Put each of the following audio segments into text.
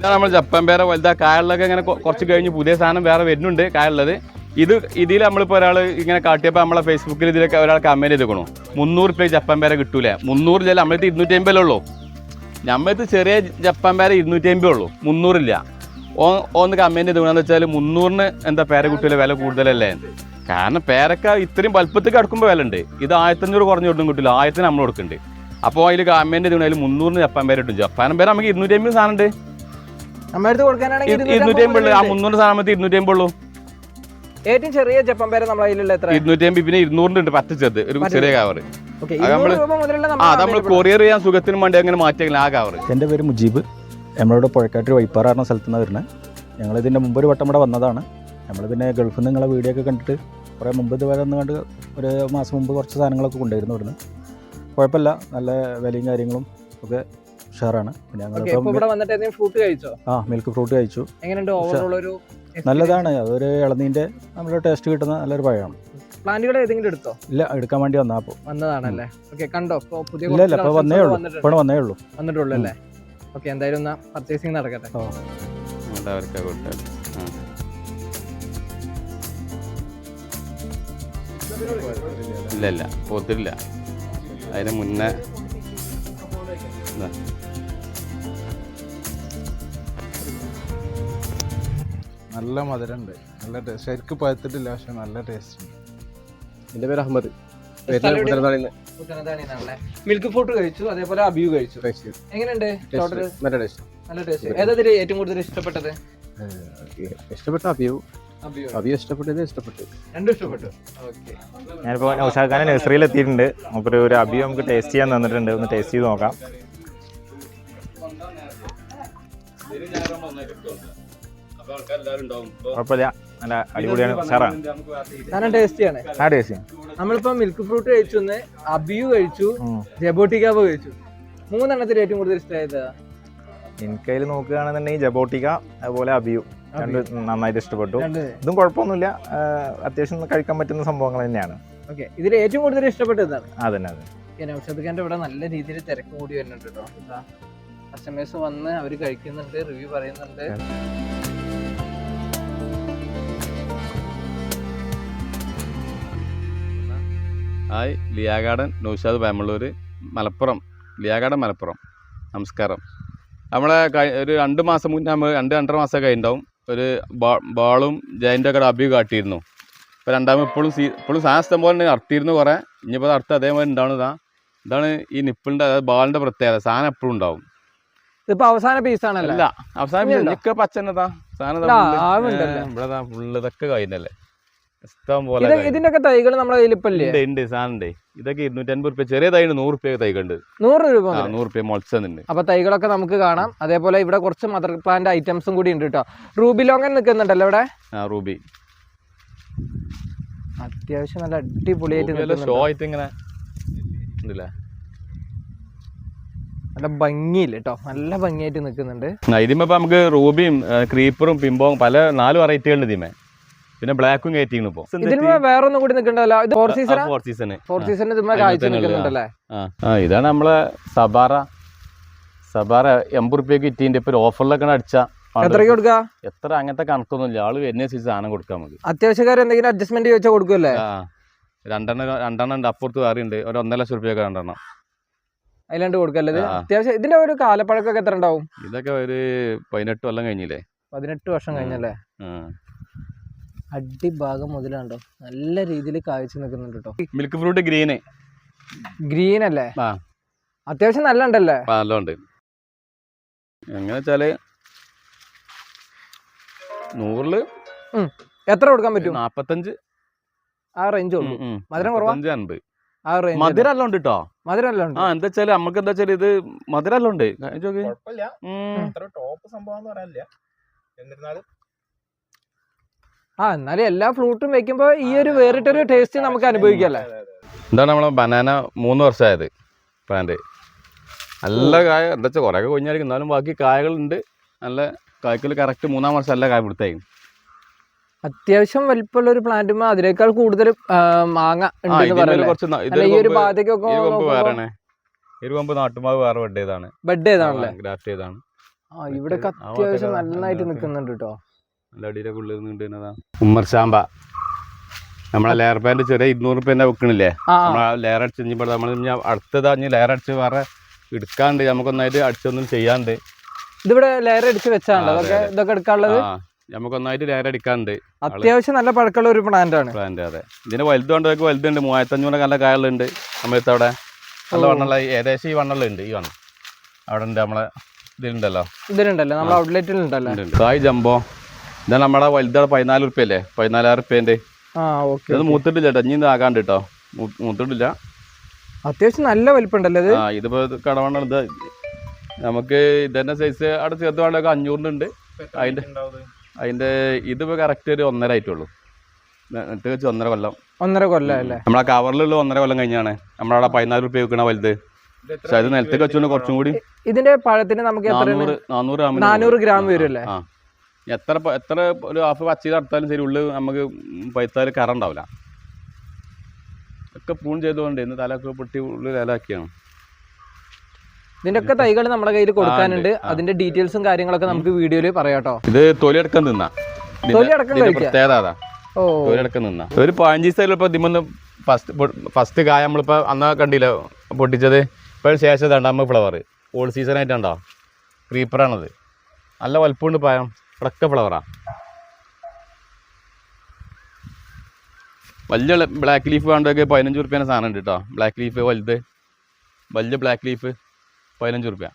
ഇതാണ് നമ്മൾ ജപ്പാൻ പേര വലുതാ. കായലിലൊക്കെ ഇങ്ങനെ കുറച്ച് കഴിഞ്ഞ് പുതിയ സാധനം വേറെ വരുന്നുണ്ട് കായലുള്ളത് ഇത് ഇതിൽ നമ്മളിപ്പോൾ ഒരാൾ ഇങ്ങനെ കാട്ടിയപ്പോൾ നമ്മളെ ഫേസ്ബുക്കിൽ ഇതിലൊക്കെ ഒരാൾ കമന്റ് ചെയ്തേക്കണു. മുന്നൂറ് രൂപ ജപ്പാൻ പേര കിട്ടൂല? മുന്നൂറ് ഇല്ല നമ്മളത് ഇരുന്നൂറ്റി അമ്പതല്ലേ ഉള്ളൂ. നമ്മളത് ചെറിയ ജപ്പാൻ പേര ഇരുന്നൂറ്റി അമ്പതേ ഉള്ളൂ മുന്നൂറില്ല ഓ ഒന്ന് കമന്റ് ചെയ്തേക്കണെന്ന് വെച്ചാൽ മുന്നൂറിന് എന്താ പേര കിട്ടൂല? വില കൂടുതലല്ലേ? കാരണം പേരക്ക ഇത്രയും വലുപ്പത്തിൽ കിടക്കുമ്പോൾ വില ഉണ്ട്. ഇത് ആയിരത്തഞ്ഞൂറ് കുറഞ്ഞ് കൊടുക്കും കിട്ടില്ല ആയിരത്തിന് നമ്മൾ കൊടുക്കുന്നുണ്ട് അപ്പോൾ അതിൽ ചെയ്തേക്കണ അതിൽ മുന്നൂറിന് ജപ്പാൻ പേര് കിട്ടും. ജപ്പാൻ പേര നമുക്ക് ഇരുന്നൂറ്റി അമ്പത് സാധനം ഉണ്ട്. നമ്മുടെ അടുത്ത് കൊടുക്കാനാണെങ്കിൽ ഇരുന്നൂറ്റി അമ്പത് ആ മുന്നൂറ് സാധനത്തിൽ ഇരുന്നൂറ്റി അമ്പത് ഉള്ളൂ. ഏറ്റവും ചെറിയ ജപ്പം പേര നമ്മുടെ കയ്യിലുള്ള എത്ര ഇരുന്നൂറ്റി അമ്പത് പിന്നെ ഇരുന്നൂറിന്റെ ഉണ്ട് പത്ത് ചെറുത് ഒരു ചെറിയ കവർ നമ്മൾ നമ്മൾ കൊറിയർ ചെയ്യാൻ സുഖത്തിന് വേണ്ടി അങ്ങനെ മാറ്റിയെങ്കിൽ ആ കവർ എന്റെ പേര് മുജീബ്. നമ്മളിവിടെ പുഴക്കാട്ടിൽ വൈപ്പാറ പറഞ്ഞ സ്ഥലത്ത് നിന്ന് വരുന്നത് ഞങ്ങൾ ഇതിന്റെ മുമ്പ് ഒരു വട്ടം ഇവിടെ വന്നതാണ്. നമ്മൾ പിന്നെ ഗൾഫിൽ നിന്ന് നിങ്ങളെ വീഡിയോ ഒക്കെ കണ്ടിട്ട് കുറേ മുമ്പ് ഇതുവരെ ഒന്ന് കണ്ട് ഒരു മാസം മുമ്പ് കുറച്ച് സാധനങ്ങളൊക്കെ കൊണ്ടുവരുന്നു ഇവിടുന്ന്. കുഴപ്പമില്ല. നല്ല വിലയും കാര്യങ്ങളും ഒക്കെ ഉഷാറാണ്. പിന്നെ ഓക്കെ ഇപ്പൊ ഇവിടെ വന്നിട്ട് ഫ്രൂട്ട് കഴിച്ചോ? ആ മിൽക്ക് ഫ്രൂട്ട് കഴിച്ചു. എങ്ങനെയുണ്ട് ഓവറോൾ ഒരു നല്ലതാണ്. അതൊരു ഇളനീന്റെ നമ്മുടെ ടേസ്റ്റ് കിട്ടുന്ന നല്ലൊരു പഴമാണ്. പ്ലാന്റുകൾ ഏതെങ്കിലും എടുത്തോ? ഇല്ല എടുക്കാൻ വേണ്ടി വന്നാ വന്നതാണല്ലേ? ഓക്കെ കണ്ടോ? പുതിയ ഇല്ല വന്നേ ഉള്ളൂ. ഇപ്പോൾ വന്നേ ഉള്ളൂ. വന്നിട്ടുള്ളൂ അല്ലേ? ഓക്കെ എന്തായാലും എന്നാ പർച്ചേസിങ് നടക്കട്ടെ. ഇല്ല ഇല്ല പോത്തില്ല അതിന് മുന്നേ നല്ല മധുരമുണ്ട്. നല്ല ടേസ്റ്റ് ശരിക്കും പഴുത്തിട്ടില്ല പക്ഷെ നല്ല ടേസ്റ്റ് ഉണ്ട്. എന്റെ പേര് അഹമ്മദ്. മിൽക്ക് ഫ്രൂട്ട് കഴിച്ചു അതേപോലെ അബിയു കഴിച്ചു. എങ്ങനെയുണ്ട് ടേസ്റ്റ് ടോട്ടൽ നല്ല ടേസ്റ്റ് നല്ല ടേസ്റ്റ് ഏതാ ഏറ്റവും കൂടുതൽ ഇഷ്ടപ്പെട്ടത്? ഇഷ്ടപ്പെട്ട അബിയു അഭിയു. ഇഷ്ടപ്പെട്ടത് ഇഷ്ടപ്പെട്ടു. രണ്ടും ഇഷ്ടപ്പെട്ടു. ഓക്കെ. ഞാനിപ്പോൾ നൗഷാദ് ഖാന്റെ നഴ്സറിയിൽ എത്തിയിട്ടുണ്ട്. അപ്പൊ ഒരു അബിയോ നമുക്ക് ടേസ്റ്റ് ചെയ്യാൻ തന്നിട്ടുണ്ട്. ഒന്ന് ടേസ്റ്റ് ചെയ്ത് നോക്കാം. കുഴപ്പമില്ല. നല്ല അടിപൊളിയാണ്. നല്ല ടേസ്റ്റിയാണ്. ആ നമ്മളിപ്പോ മിൽക്ക് ഫ്രൂട്ട് കഴിച്ചു അബിയു കഴിച്ചു ജബോട്ടിക്കാബ് കഴിച്ചു. മൂന്നെണ്ണത്തിൽ ഏറ്റവും കൂടുതൽ ഇഷ്ടമായത് എനിക്കതിൽ നോക്കുകയാണെന്നുണ്ടെങ്കിൽ ജബോട്ടിക്ക അതുപോലെ അബിയു. രണ്ട് നന്നായിട്ട് ഇഷ്ടപ്പെട്ടു. ഇതും കുഴപ്പമൊന്നുമില്ല. അത്യാവശ്യം കഴിക്കാൻ പറ്റുന്ന സംഭവങ്ങൾ തന്നെയാണ്. ഓക്കെ. ഇതിൽ ഏറ്റവും കൂടുതൽ ഇഷ്ടപ്പെട്ടതാണ് അതന്നെ അതെ നൗഷദ് ഖാന്റെ ഇവിടെ നല്ല രീതിയിൽ തിരക്ക് കൂടി വരുന്നുണ്ട് കേട്ടോ. കസ്റ്റമേഴ്സ് വന്ന് അവർ കഴിക്കുന്നുണ്ട് റിവ്യൂ പറയുന്നുണ്ട്. ഹായ് ലിയാഗാർഡൻ നൗഷാദ് ബാംഗ്ലൂർ മലപ്പുറം. ലിയാഗാർഡൻ മലപ്പുറം. നമസ്കാരം. നമ്മളെ ഒരു രണ്ട് മാസം മുന്നേ നമ്മൾ രണ്ട് രണ്ടര മാസം കഴിഞ്ഞിട്ടുണ്ടാവും. ഒരു ബോളും ബാളും ജയന്റെ ഒക്കെ അബി കാട്ടിയിരുന്നു. ഇപ്പോൾ രണ്ടാമത് ഇപ്പോഴും സീ ഇപ്പോഴും സാധനം ഇഷ്ടം പോലെ അർത്തിയിരുന്നു കുറേ. ഇനിയിപ്പോൾ അർത്ഥം അതേപോലെ ഉണ്ടാവുന്നതാ ഇതാണ് ഈ നിപ്പിളിന്റെ അതായത് ബാളിന്റെ പ്രത്യേകത. സാധനം എപ്പോഴും ഉണ്ടാവും ഇതിപ്പോ അവസാന പീസ് ആണല്ലോ? അല്ല അവസാന പീസ് പച്ചനതാ സാധനം? ഇവിടെ ഫുള്ള് ഇതൊക്കെ കഴിഞ്ഞല്ലേ? ഇഷ്ടം പോലെ തൈകൾ നമ്മുടെ കയ്യിൽ ഇപ്പൊ ഉണ്ട് സാധനം ഇതൊക്കെ ഇരുന്നൂറ്റൻപത് റുപ്യ ചെറിയ തൈ നൂറ് റുപ്യ തൈകളുണ്ട്. നൂറ് രൂപ നൂറ് റുപ്യ മുളച്ചുണ്ട് അപ്പൊ തൈകളൊക്കെ നമുക്ക് കാണാം. അതേപോലെ ഇവിടെ കുറച്ച് മദർ പ്ലാന്റ് ഐറ്റംസും കൂടി ഉണ്ട് കേട്ടോ റൂബി ലോങ്ങൻ നിൽക്കുന്നുണ്ടല്ലോ ഇവിടെ? ആ റൂബി. അത്യാവശ്യം നല്ല അടിപൊളിയായിട്ട് ഷോ ആയിട്ട് ഇങ്ങനെ നല്ല ഭംഗിയില്ല കേട്ടോ നല്ല ഭംഗിയായിട്ട് നിൽക്കുന്നുണ്ട്. ഇതിമ്മ നമുക്ക് റൂബിയും ക്രീപ്പറും പിമ്പോ പല നാല് വെറൈറ്റികളുണ്ട് ഇതിമേ പിന്നെ ബ്ലാക്കും കയറ്റിയിരുന്നു ഇപ്പൊ. ഇതിന് വേറെ ഒന്നും കൂടി നിൽക്കണ്ടല്ലോ? ഇത് ഫോർ സീസണാ ഫോർ സീസൺ ഫോർ. നിൽക്കുന്നുണ്ടല്ലേ ആ. ഇതാണ് നമ്മളെ സബാറ. സബാറ എൺപത് റുപ്യക്ക് ഇറ്റീന്റെ ഇപ്പൊ ഓഫറിലൊക്കെ അടിച്ച എത്രയ്ക്ക് കൊടുക്കുക എത്ര അങ്ങനത്തെ കണക്കൊന്നുമില്ല. ആൾ വരുന്ന സീസൺ സാധനം കൊടുക്കാൻ മതി. അത്യാവശ്യക്കാർ എന്തെങ്കിലും അഡ്ജസ്റ്റ്മെന്റ് ചോദിച്ചാൽ കൊടുക്കുമല്ലേ ആ. രണ്ടെണ്ണം രണ്ടെണ്ണം ഉണ്ട്. അപ്പുറത്ത് വേറെ ഉണ്ട്. ഒരു ഒന്നര ലക്ഷം റുപ്യൊക്കെ രണ്ടെണ്ണം. അതിലാണ്ട് കൊടുക്കല്ലേ. അത്യാവശ്യം ഇതിന്റെ ഒരു കാലപ്പഴക്കൊക്കെ എത്ര ഉണ്ടാവും? ഇതൊക്കെ ഒരു പതിനെട്ട് കൊല്ലം കഴിഞ്ഞില്ലേ? പതിനെട്ട് വർഷം കഴിഞ്ഞല്ലേ? ആ. അടിഭാഗം മുതലാണ്ടോ നല്ല രീതിയിൽ കാഴ്ച നിൽക്കുന്നുണ്ട് കേട്ടോ മിൽക്ക് ഫ്രൂട്ട് ഗ്രീൻ ഗ്രീൻ അല്ലേ? ആ. അത്യാവശ്യം നല്ല ഉണ്ടല്ലേ? നല്ലുണ്ട്. എങ്ങനെ വെച്ചാൽ നൂറിൽ എത്ര കൊടുക്കാൻ പറ്റും? നാപ്പത്തഞ്ച്. ആ റേഞ്ച് ഉള്ളൂ. മധുരം കുറവാ? അൻപത്. മധുരം എല്ലാം ഉണ്ട് കേട്ടോ മധുരം എല്ലാം ഉണ്ട് ആ എന്താ വെച്ചാൽ നമുക്ക് എന്താ വെച്ചാൽ ഇത് മധുരം എല്ലാം ഉണ്ട് കഴിച്ച് നോക്ക്. കുഴപ്പമില്ല ടോപ്പ് സംഭവം എന്ന് പറയാനില്ല. എന്നിരുന്നാലും ആ എന്നാലും എല്ലാ ഫ്രൂട്ടും വെക്കുമ്പോ ഈ ഒരു വേറിട്ടൊരു ടേസ്റ്റ് നമുക്ക് അനുഭവിക്കല്ലേ? എന്താണ് നമ്മളെ ബനാന മൂന്ന് വർഷമായത് പ്ലാന്റ് നല്ല കായ എന്താ വെച്ചാൽ കുറെ കൊഞ്ഞായിരിക്കും എന്നാലും ബാക്കി കായകളുണ്ട്. നല്ല കായ്ക്കൽ കറക്റ്റ് മൂന്നാം വർഷം നല്ല കായ പിടുത്തായിരിക്കും അത്യാവശ്യം വലിപ്പമുള്ള ഒരു പ്ലാന്റ് അതിനേക്കാൾ കൂടുതൽ മാങ്ങ അല്ല ഈ ഒരു ഒരു കൊമ്പ് നാട്ടുമാവ് വേറെ വെട്ടിയതാണ് ബെഡ് ചെയ്താണല്ലേ? ഗ്രാഫ്റ്റ് ചെയ്താണ്. ആ ഇവിടെയൊക്കെ അത്യാവശ്യം അതാ, നന്നായിട്ട് നിൽക്കുന്നുണ്ട് കേട്ടോ നല്ല അടിയിലൊക്കെ ഉള്ളിൽ ഉമ്മർ നമ്മളെ ലെയർ പാന്റ് ചെറിയ ഇരുന്നൂറ് റുപ്യന്റെ വെക്കണില്ലേ? ആ. ആ. ലെയർ അടിച്ച് നമ്മൾ ഇനി അടുത്തതാ ഇനി ലെയർ അടിച്ച് വേറെ എടുക്കാണ്ട് നമുക്കൊന്നായിട്ട് അടിച്ചൊന്നും ചെയ്യാണ്ട്. ഇതിവിടെ ലെയർ അടിച്ച് വെച്ചാണല്ലോ അതൊക്കെ ഇതൊക്കെ എടുക്കാനുള്ളത്? നമുക്കൊന്നായിട്ട് ലെയർ അടിക്കാണ്ട്. അത്യാവശ്യം നല്ല പഴക്കമുള്ള ഒരു പ്ലാന്റ് ആണ്. പ്ലാന്റ് അതെ. ഇതിന് വലുതുകൊണ്ടൊക്കെ വലുതുണ്ട്. മൂവായിരത്തഞ്ഞൂറ് നല്ല കായലുണ്ട്. സമയത്ത് അവിടെ. നല്ല. വണ്ണുള്ള ഏകദേശം ഈ വണ്ണുള്ള ഉണ്ട് ഈ വണ്ണം. അവിടെ ഉണ്ട് നമ്മളെ ഇതിലുണ്ടല്ലോ. ഇതിലുണ്ടല്ലോ നമ്മളെ ഉണ്ട്, ഉണ്ട്. ജംബോ ഇതാണ് നമ്മളെ വലുതാണ് പതിനാല് റുപ്യ അല്ലേ പതിനാലായിരം റുപ്യന്റെ ആ ഓക്കെ ഇത് മൂത്തിട്ടില്ല കേട്ടോ ഇനി ഇത് ആകാണ്ട് കേട്ടോ മൂത്തിട്ടില്ല. അത്യാവശ്യം നല്ല വലിപ്പമുണ്ടല്ലോ ഇത്? ആ ഇതിപ്പോ ഇത് കടവണ്ണ ഇത് നമുക്ക് ഇതന്നെ സൈസ് അവിടെ ചേർത്ത് വേണ്ടൊക്കെ അഞ്ഞൂറിനുണ്ട്. അതിന്റെ അതിന്റെ ഇതിപ്പോ കറക്റ്റ് ഒരു ഒന്നര ആയിട്ടുള്ളൂ. എന്നിട്ട് വെച്ച് ഒന്നര കൊല്ലം. ഒന്നര കൊല്ലം അല്ലേ? നമ്മളെ കവറിലുള്ള ഒന്നര കൊല്ലം കഴിഞ്ഞാണ്. നമ്മളവിടെ പതിനാല് റുപ്യ വെക്കണ വലുത്. പക്ഷെ അത് നിലത്തേക്ക് വെച്ചുകൊണ്ട് കുറച്ചും കൂടി ഇതിന്റെ പഴത്തിന് നമുക്ക് എത്ര നാനൂറ് ഗ്രാം നാനൂറ് ഗ്രാം ആ, വരുമല്ലേ? എത്ര എത്ര ഒരു ഹാഫ് പച്ച നടത്താലും ശരി ഉള്ളിൽ നമുക്ക് പൈത്താൽ കറ ഉണ്ടാവില്ല. ഒക്കെ പ്രൂൺ ചെയ്തുകൊണ്ട് ഇന്ന് തലയൊക്കെ പൊട്ടി ഉള്ളിൽ ഇലാക്കിയാണ് ഇതിന്റെയൊക്കെ തൈകൾ നമ്മുടെ കയ്യിൽ കൊടുക്കാനുണ്ട്. അതിന്റെ ഡീറ്റെയിൽസും കാര്യങ്ങളൊക്കെ നമുക്ക് വീഡിയോയിൽ പറയാട്ടോ ഇത് തൊലിയടക്കം പ്രത്യേകത അതാ. ഓ. തൊലിയടക്കം നിന്നാ ഒരു പതിനഞ്ച് ദിവസം ഇപ്പൊ ഇതിമൊന്ന് ഫസ്റ്റ് ഫസ്റ്റ് കായ നമ്മളിപ്പോ അന്നാ കണ്ടില്ല പൊട്ടിച്ചത്? ഇപ്പൊ ശേഷം രണ്ടാമത് ഫ്ലവർ ഓൾ സീസൺ ആയിട്ടുണ്ടോ ക്രീപ്പറാണത് നല്ല വലുപ്പമുണ്ട് പഴം ഇവിടൊക്കെ ഫ്ലവറാ. വലിയ ബ്ലാക്ക് ലീഫ് വേണ്ടതൊക്കെ പതിനഞ്ച് റുപ്യാണ് സാധനം ഉണ്ട് കേട്ടോ ബ്ലാക്ക് ലീഫ് വലുത്. വലിയ ബ്ലാക്ക് ലീഫ് പതിനഞ്ച് റുപ്യ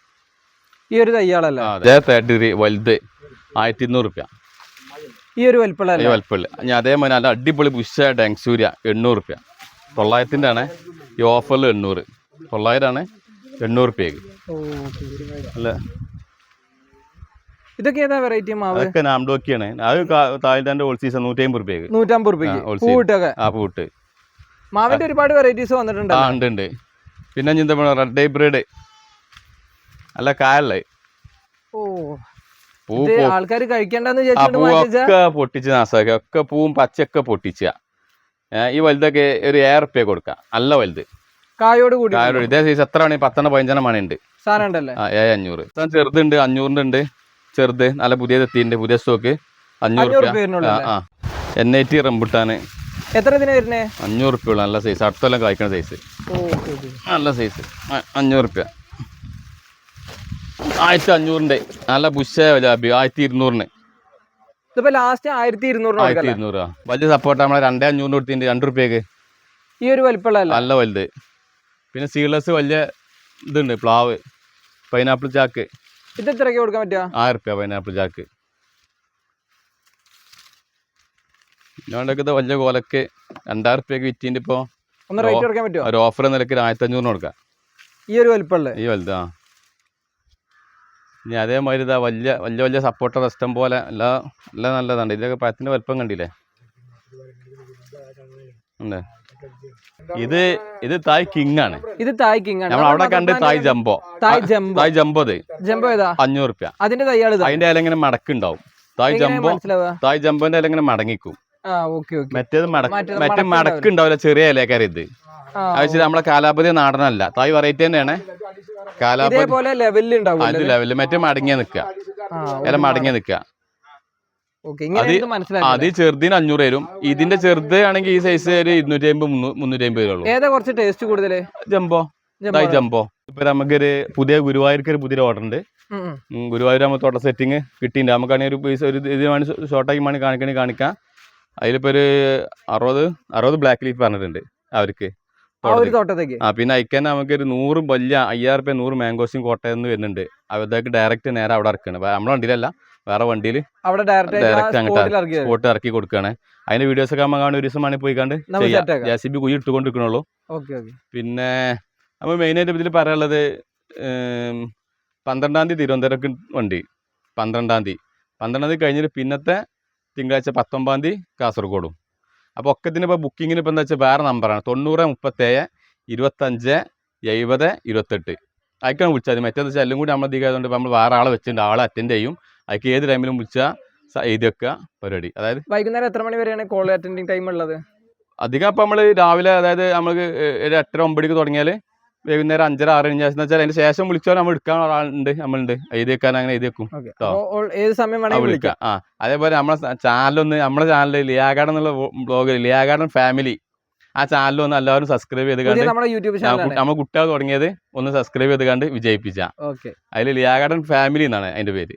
ഈ ഒരു തയ്യാളല്ല? അതേ. തേർട്ടി ത്രീ വലുത് ആയിരത്തി ഇരുന്നൂറ് റുപ്യ ഈ ഒരു വലിപ്പമുള്ള ഈ വലുപ്പമില്ല ഞാൻ അതേമാതിരി നല്ല അടിപൊളി ബുഷ ഡാങ്സൂര്യ എണ്ണൂറ് റുപ്യ തൊള്ളായിരത്തിന്റെ ആണ് ഈ ഓഫറിൽ എണ്ണൂറ്. തൊള്ളായിരം ആണ് എണ്ണൂറ് റുപ്യക്ക് അല്ല ഇതൊക്കെ ഏതാ വെറൈറ്റി മാവ്? അതൊക്കെ നാംഡോക്കിയാണ്. അത് തായ്ലാൻഡ് ഓൾ സീസൺ രൂപ റുപ്യക്ക്. നൂറ്റമ്പത് ആ, രൂപയ്ക്ക് wholesale. പൂവിട്ടൊക്കെ ആ പൂട്ട്. മാവിന്റെ ഒരുപാട് വെറൈറ്റീസ് വന്നിട്ടുണ്ട് ആ ഉണ്ട് ഉണ്ട്. പിന്നെ ചിന്ത റെഡ് ഹൈബ്രിഡ് അല്ല കായല്ലേ? ഓ. ആൾക്കാർ കഴിക്കണ്ടെന്ന് വെച്ചാ പൊട്ടിച്ച് നാസാക്കി. ഒക്കെ പൂവും പച്ചയൊക്കെ പൊട്ടിച്ച. ഈ വലുതൊക്കെ ഒരു ഏഴ് റുപ്യ കൊടുക്കാം. നല്ല വലുത്. കായോട് കൂടി ഇതേ സൈസ് എത്ര മണി പത്തെണ്ണം പതിനഞ്ചെണ്ണം മണി ഉണ്ട് സാധനം ഉണ്ടല്ലേ? ഏഴ് അഞ്ഞൂറ്. ചെറുതുണ്ട് അഞ്ഞൂറിന്റെ ഉണ്ട്. ചെറുത് നല്ല പുതിയത് എത്തിയിട്ടുണ്ട് പുതിയ സ്റ്റോക്ക് അഞ്ഞൂറ് അഞ്ഞൂറ് റുപ്യ. ആ എൻ ഐ ടി റംബുട്ടാന്. എത്ര ഇതിന് വരുന്നേ? അഞ്ഞൂറ് റുപ്യ നല്ല സൈസ് അടുത്തെല്ലാം കായ്ക്കണ സൈസ്. നല്ല സൈസ് അഞ്ഞൂറ് റുപ്യ. ആയിരത്തി അഞ്ഞൂറിന്റെ നല്ല ബുഷ വില ആയിരത്തി ഇരുന്നൂറിന് ഇതിപ്പോ ലാസ്റ്റ് ആയിരത്തി ഇരുന്നൂറ് ആയിരത്തി ഇരുന്നൂറ് ആ. വലിയ സപ്പോർട്ട് നമ്മളെ രണ്ടേ അഞ്ഞൂറിന് കൊടുത്തിട്ടുണ്ട് രണ്ട് റുപ്യക്ക്. ഈ ഒരു വലിപ്പമുള്ള നല്ല വലുത്. പിന്നെ സീഡ്ലെസ് വലിയ ഇതുണ്ട് പ്ലാവ്. പൈനാപ്പിൾ ചാക്ക്. ഇത് എത്രയ്ക്ക് കൊടുക്കാൻ പറ്റുക ആയിരം റുപ്യ പൈനാപ്പിൾ ചാക്ക് ഇതുകൊണ്ടൊക്കെ വലിയ കോലക്ക് രണ്ടായിരം റുപ്യക്ക് വിറ്റിന്റെ ഇപ്പോൾ ഒന്ന് റേറ്റ് കൊടുക്കാൻ പറ്റുമോ ഒരു ഓഫർ നിലയ്ക്ക് ആയിരത്തി അഞ്ഞൂറിന് കൊടുക്കാം. ഈ ഒരു വലുപ്പമുള്ള? ഈ വലുതാ ഇനി അതേമാതിരി ഇതാ വലിയ വലിയ വലിയ സപ്പോർട്ടർ ഇഷ്ടം പോലെ എല്ലാ എല്ലാം നല്ലതാണ്. ഇതിലൊക്കെ പഴത്തിന്റെ വലുപ്പം കണ്ടില്ലേ? ഇത് ഇത് തായ് കിങ് ആണ് ഇത് തായ് കിങ് ആണ് നമ്മൾ അവിടെ കണ്ട് Thai jumbo. Thai jumbo. Thai jumbo jumbo ഏതാ? അഞ്ഞൂറ് റുപ്യ. അതിന്റെ തയ്യാൾ ഇതാ. അതിന്റെ ഇല ഇങ്ങനെ മടക്കുണ്ടാവും. തായ് ജംബോ തായ് ജംബോന്റെ ഇല ഇങ്ങനെ മടങ്ങിക്കും. ആ ഓക്കെ ഓക്കെ. മറ്റേത് മടക്ക് മറ്റേ മടക്കുണ്ടാവില്ല. മടക്കുണ്ടാവില്ല ചെറിയ ഇലക്കാരി ഇത്. ആവശ്യം നമ്മളെ കാലാപതി നാടനല്ല. തായ് വെറൈറ്റി തന്നെയാണ്. കാലാപതി ലെവലിൽ അത് മറ്റേ മടങ്ങിയ നിക്കുക ഇല മടങ്ങിയ നിക്കുക അത് ചെറുതിന് അഞ്ഞൂറ് വരും ഇതിന്റെ ചെറുത് ആണെങ്കിൽ ഈ സൈസ് ഒരു ഇരുന്നൂറ്റി അമ്പത് മുന്നൂറ്റി അമ്പത് വരുള്ളൂ ഏതാ കുറച്ച് ടേസ്റ്റ് കൂടുതൽ ജംബോ. Jumbo Thai jumbo. ഇപ്പൊ നമുക്കൊരു പുതിയ ഗുരുവായൂർക്ക് ഒരു പുതിയ ഓർഡർ ഉണ്ട് ഗുരുവായൂർ നമ്മൾ തോട്ട സെറ്റിങ് കിട്ടിയിട്ടുണ്ട്. നമുക്കാണെങ്കിൽ ഒരു പീസ് ഒരു ഇത് വേണി ഷോർട്ടാക്കി വേണി കാണിക്കണി കാണിക്കാം. അതിലിപ്പോ ഒരു അറുപത് അറുപത് ബ്ലാക്ക് ലീഫ് പറഞ്ഞിട്ടുണ്ട് അവർക്ക്. ആ ഒരു തോട്ടത്തേക്ക്? ആ പിന്നെ അയക്കാൻ നമുക്കൊരു നൂറ് വലിയ അയ്യായിരം റുപ്യ നൂറ് മാംഗോസും കോട്ടയം നിന്ന് വരുന്നുണ്ട്. അവർക്ക് ഡയറക്റ്റ് നേരെ അവിടെ ഇറക്കുകയാണ് നമ്മളെ വണ്ടിയിലല്ല. വേറെ വണ്ടിയിൽ അവിടെ ഡയറക്റ്റ് അങ്ങോട്ട്. സ്പോട്ട് ഇറക്കി കൊടുക്കുകയാണ് അതിന്റെ വീഡിയോസ് ഒക്കെ കാണുന്ന ഒരു ദിവസം വേണമെങ്കിൽ പോയി കണ്ട് നമുക്ക്. ജെ സി ബി കുഴി ഇട്ടുകൊണ്ടിരിക്കണുള്ളൂ. പിന്നെ നമ്മൾ മെയിനായിട്ട് ഇതിൽ പറയാനുള്ളത് പന്ത്രണ്ടാം തീയതി തിരുവനന്തപുരം വണ്ടി. പന്ത്രണ്ടാം തീയതി. പന്ത്രണ്ടാം തീയതി കഴിഞ്ഞിട്ട് പിന്നത്തെ തിങ്കളാഴ്ച പത്തൊമ്പതാം തീയതി കാസർഗോഡും. അപ്പോൾ ഒക്കത്തിന് ഇപ്പോൾ ബുക്കിങ്ങിന് ഇപ്പോൾ എന്താ വെച്ചാൽ വേറെ നമ്പറാണ് തൊണ്ണൂറ് മുപ്പത്തേഴ് ഇരുപത്തഞ്ച് എഴുപത് ഇരുപത്തെട്ട്. അയക്കാണ് വിളിച്ചാൽ മതി. മറ്റേത് വെച്ചാൽ എല്ലാം കൂടി നമ്മൾ അധികം നമ്മൾ വേറെ ആളെ വെച്ചിട്ടുണ്ട്. ആളെ അറ്റൻഡ് ചെയ്യും. അയക്ക് ഏത് ടൈമിലും വിളിച്ചാൽ എഴുതി വെക്കുക പരിപാടി. അതായത് വൈകുന്നേരം എത്ര മണി വരെയാണ് കോൾ അറ്റൻഡിങ് ടൈം ഉള്ളത്? അധികം അപ്പം നമ്മൾ രാവിലെ അതായത് നമുക്ക് ഒരു എട്ടര ഒമ്പടിക്ക് തുടങ്ങിയാൽ വൈകുന്നേരം അഞ്ചര ആറ് കഴിഞ്ഞ ശേഷം വെച്ചാൽ അതിന് ശേഷം വിളിച്ചാൽ നമ്മൾ എടുക്കാൻ ഒരാളുണ്ട് നമ്മളുണ്ട്. എഴുതി വെക്കാൻ അങ്ങനെ എഴുതി വെക്കും ഏത് സമയം വേണമെങ്കിൽ വിളിക്കാം. ആ അതേപോലെ നമ്മളെ ചാനലൊന്ന് നമ്മളെ ചാനൽ ലിയാഗാർഡൻ എന്നുള്ള ബ്ലോഗ് ലിയാഗാർഡൻ ഫാമിലി ആ ചാനലൊന്ന് എല്ലാവരും സബ്സ്ക്രൈബ് ചെയ്ത് കണ്ട് നമ്മുടെ യൂട്യൂബ് ചാനലാണ് നമ്മൾ കുട്ടികൾ തുടങ്ങിയത് ഒന്ന് സബ്സ്ക്രൈബ് ചെയ്ത് കണ്ട് വിജയിപ്പിച്ച. ഓക്കെ. അതിൽ ലിയാഗാർഡൻ ഫാമിലി എന്നാണ് അതിന്റെ പേര്.